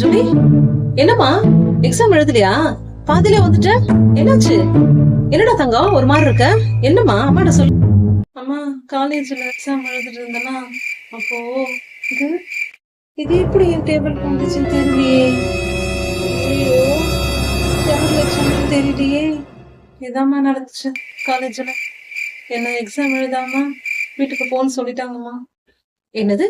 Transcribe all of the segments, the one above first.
Julie என்னம்மா? Exam எழுதலையா? பாதிலே வந்துட்ட? என்னாச்சு? என்னடா தங்கம்? ஒரு மாதிரி இருக்க? என்னம்மா? அம்மாட சொல்லு அம்மா காலேஜ்ல எக்ஸாம் எழுதிட்டு இருந்தனா அப்போ இது இது எப்படி என் டேபிள் வந்துச்சுன்னு தெரியலையே. டேபிள் எக்ஸாம் தெரியலையே. இதாம்மா நடந்துச்சு காலேஜ்ல என்ன எக்ஸாம் எழுதாமா வீட்டுக்கு போன்னு சொல்லிட்டாங்கம்மா. என்னது?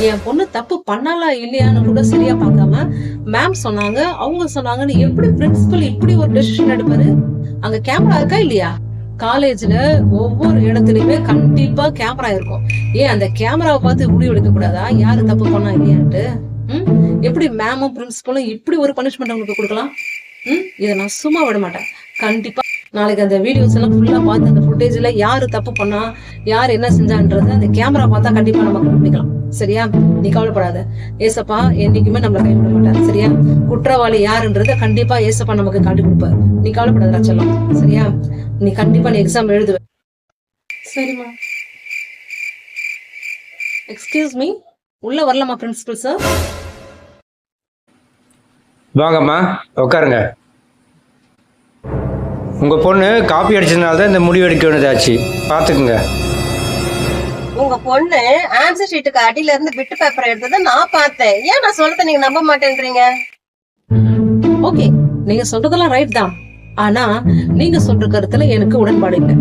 என் பொண்ணு தப்பு பண்ணாலா இல்லையான்னு கூட சரியா பார்க்காம மேம் சொன்னாங்க அவங்க சொன்னாங்கன்னு எப்படி பிரின்சிபல் இப்படி ஒரு டெசிஷன் எடுப்பாரு? அங்க கேமரா இருக்கா இல்லையா? காலேஜ்ல ஒவ்வொரு இடத்துலயுமே கண்டிப்பா கேமரா இருக்கும். ஏன் அந்த கேமராவை பார்த்து முடிவு எடுக்க கூடாதா யாரு தப்பு பண்ணா இல்லையான்ட்டு? ம்? எப்படி மேமும் பிரின்சிபலும் இப்படி ஒரு பனிஷ்மெண்ட் அவங்களுக்கு கொடுக்கலாம்? ம்? இதை நான் சும்மா விட மாட்டேன். கண்டிப்பா நாளைக்கு அந்த வீடியோஸ் எல்லாம் ஃபுல்லா பார்த்து அந்த ஃபுட்டேஜ்ல யாரு தப்பு பண்ணா யார் என்ன செஞ்சான்றது அந்த கேமரா பார்த்தா கண்டிப்பா நம்ம கண்டுபிடிக்கலாம். சரியா? நீ கவலைப்படாத. ஏசப்பா என்னைக்குமே நம்மள கைவிட மாட்டார். சரியா? குற்றவாளி யாருன்றத கண்டிப்பா ஏசப்பா நமக்கு காட்டி கொடுப்பார் நீ கவலைப்படாத ரச்சலம் சரியா? நீ கண்டிப்பா நீ எக்ஸாம் எழுதுவ. சரிம்மா. எக்ஸ்கியூஸ் மீ உள்ள வரலாமா பிரின்சிபல் சார் வாங்கம்மா உட்காருங்க. உங்கள் பொண்ணு காப்பி அடிச்சதுனால தான் இந்த முடிவு எடுக்க வேண்டியதாச்சு பார்த்துக்குங்க உங்க பொண்ணு ஆன்சர் ஷீட்டுக்கு அடியில இருந்து பிட்டு பேப்பர் எடுத்ததை நான் பார்த்தேன். ஏன் நான் சொல்றதை நீங்க நம்ப மாட்டேன்றீங்க? ஓகே நீங்க சொல்றதெல்லாம் ரைட் தான். ஆனா நீங்க சொல்ற கருத்துல எனக்கு உடன்பாடு இல்லை.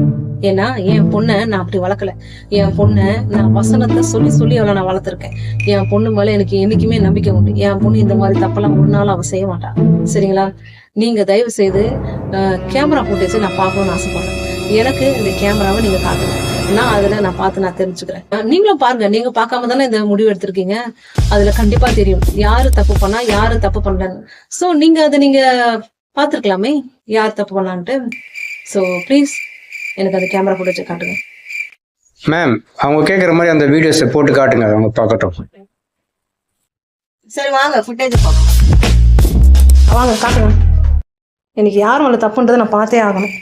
ஏன்னா என் பொண்ணை நான் அப்படி வளர்க்கல. என் பொண்ணை நான் வசனத்தை சொல்லி சொல்லி அவளை நான் வளர்த்துருக்கேன். என் பொண்ணு மேல எனக்கு என்னைக்குமே நம்பிக்கை உண்டு. என் பொண்ணு இந்த மாதிரி தப்பெல்லாம் ஒரு நாள் அவ செய்ய மாட்டா. சரிங்களா? நீங்க தயவு செய்து கேமரா ஃபுட்டேஜ் நான் பார்க்கணும்னு ஆசைப்படுறேன். எனக்கு இந்த கேமராவை நீங்க காட்டுங்க நான் அதுல நான் பார்த்து நான் தெரிஞ்சுக்கிறேன். நீங்களும் பாருங்க. நீங்க பார்க்காம தானே இந்த முடிவு எடுத்திருக்கீங்க? அதுல கண்டிப்பா தெரியும். யாரு தப்பு பண்ணா யாரு தப்பு பண்ணலன்னு. சோ நீங்க அதை நீங்க பார்த்துருக்கலாமே? யார் தப்பு பண்ணலான்ட்டு ஸோ ப்ளீஸ் எனக்கு அந்த கேமரா ஃபுட்டேஜ் காட்டுங்க. மேம் அவங்க கேட்குற மாதிரி அந்த வீடியோஸை போட்டு காட்டுங்க. அவங்க பார்க்கட்டும். சரி வாங்க. ஃபுட்டேஜ் பார்ப்போம் வாங்க காட்டுங்க. எனக்கு யார் மேலே தப்புன்றதை நான் பார்த்தே ஆகணும்.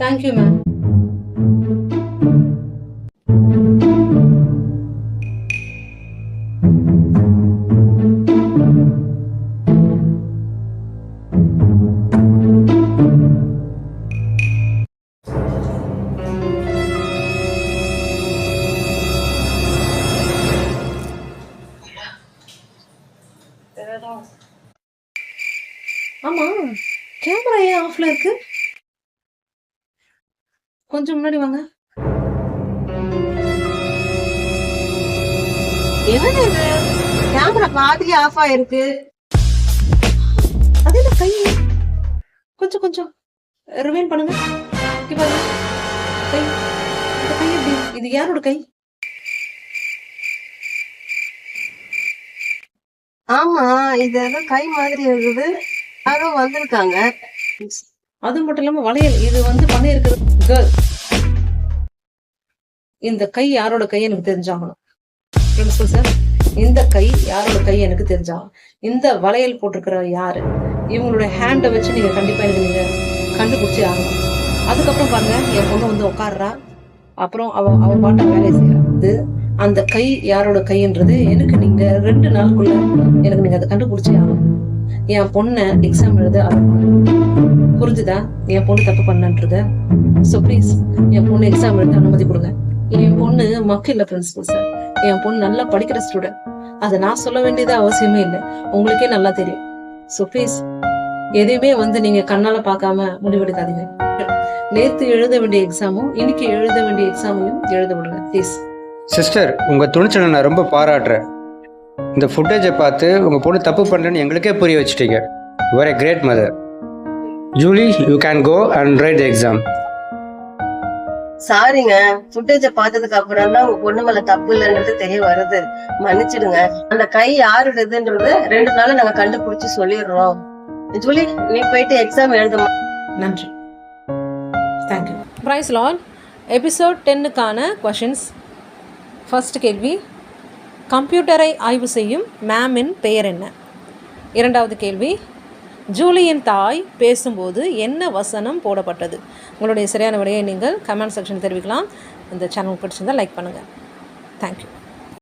தேங்க்யூ மேம் ஆமா கேமரா ஏன் ஆஃப்ல இருக்கு? கொஞ்சம் முன்னாடி வாங்க. என்னது இது? கேமரா பாதியே ஆஃப் ஆயிருக்கு. அது என்ன கை? கொஞ்சம் கொஞ்சம். ரிமைன் பண்ணுங்க. கை. இந்த கை எப்படி? இது யாரோட கை? ஆமா இது ஏதோ கை மாதிரி இருக்குது. யாரோ வந்திருக்காங்க. அது மட்டும் இல்லாம வளையல் இது வந்து பண்ணி இருக்கிறது கேர்ள் இந்த கை யாரோட கை எனக்கு தெரிஞ்சாகணும். பிரின்சிபல் சார் இந்த கை யாரோட கை எனக்கு தெரிஞ்சாகணும். இந்த வளையல் போட்டிருக்கிற யாரு? இவங்களோட ஹேண்டை வச்சு நீங்க கண்டிப்பா எனக்கு நீங்க கண்டுபிடிச்சி ஆகணும். அதுக்கப்புறம் பாருங்க என் பொண்ணு வந்து உட்காடுறா அப்புறம் அவ அவ பாட்ட வேலையை செய்யறா இது அந்த கை யாரோட கைன்றது எனக்கு நீங்க ரெண்டு நாளுக்குள்ள எனக்கு நீங்க அதை கண்டுபிடிச்சே ஆகணும். என் பொண்ணை எக்ஸாம் எழுத புரிஞ்சுதா? என் பொண்ணு தப்பு பண்ணன்றத? ஸோ ப்ளீஸ் என் பொண்ணு எக்ஸாம் எழுத அனுமதி கொடுங்க. என் பொண்ணு மக்கு இல்லை பிரின்சிபல் சார் என் பொண்ணு நல்லா படிக்கிற ஸ்டூடெண்ட் அதை நான் சொல்ல வேண்டியது அவசியமே இல்லை. உங்களுக்கே நல்லா தெரியும். ஸோ ப்ளீஸ் எதையுமே வந்து நீங்க கண்ணால பார்க்காம முடிவெடுக்காதீங்க. நேத்து எழுத வேண்டிய எக்ஸாமும் இன்னைக்கு எழுத வேண்டிய எக்ஸாமையும் எழுத விடுங்க. ப்ளீஸ் சிஸ்டர் உங்கள் துணிச்சலை நான் ரொம்ப பாராட்டுறேன். இந்த ஃபுட்டேஜை பார்த்து உங்கள் பொண்ணு தப்பு பண்ணுறேன்னு எங்களுக்கே புரிய வச்சிட்டீங்க. You're a great mother Julie you can go and write exam சாரிங்க ஃபுட்டேஜ பார்த்ததுக்கு அப்புறம் தான் உங்க பொண்ணு மேல தப்பு இல்லைன்றது தெரிய வருது. மன்னிச்சிடுங்க. அந்த கை யாருடையதுன்றது ரெண்டு நாள்ல நாங்க கண்டுபிடிச்சு சொல்லிடுறோம். ஜூலி நீ போயிட்டு எக்ஸாம் எழுதுமா? நன்றி. தேங்க்யூ ப்ரைஸ் லால் எபிசோட் டென்னுக்கான கொஷின்ஸ் ஃபர்ஸ்ட் கேள்வி கம்ப்யூட்டரை ஆய்வு செய்யும் மேமின் பெயர் என்ன? இரண்டாவது கேள்வி ஜூலியின் தாய் பேசும்போது என்ன வசனம் போடப்பட்டது? உங்களுடைய சரியான விடையை நீங்கள் கமெண்ட் செக்ஷன் தெரிவிக்கலாம். இந்த சேனல் பிடிச்சிருந்தால் லைக் பண்ணுங்கள் தேங்க்யூ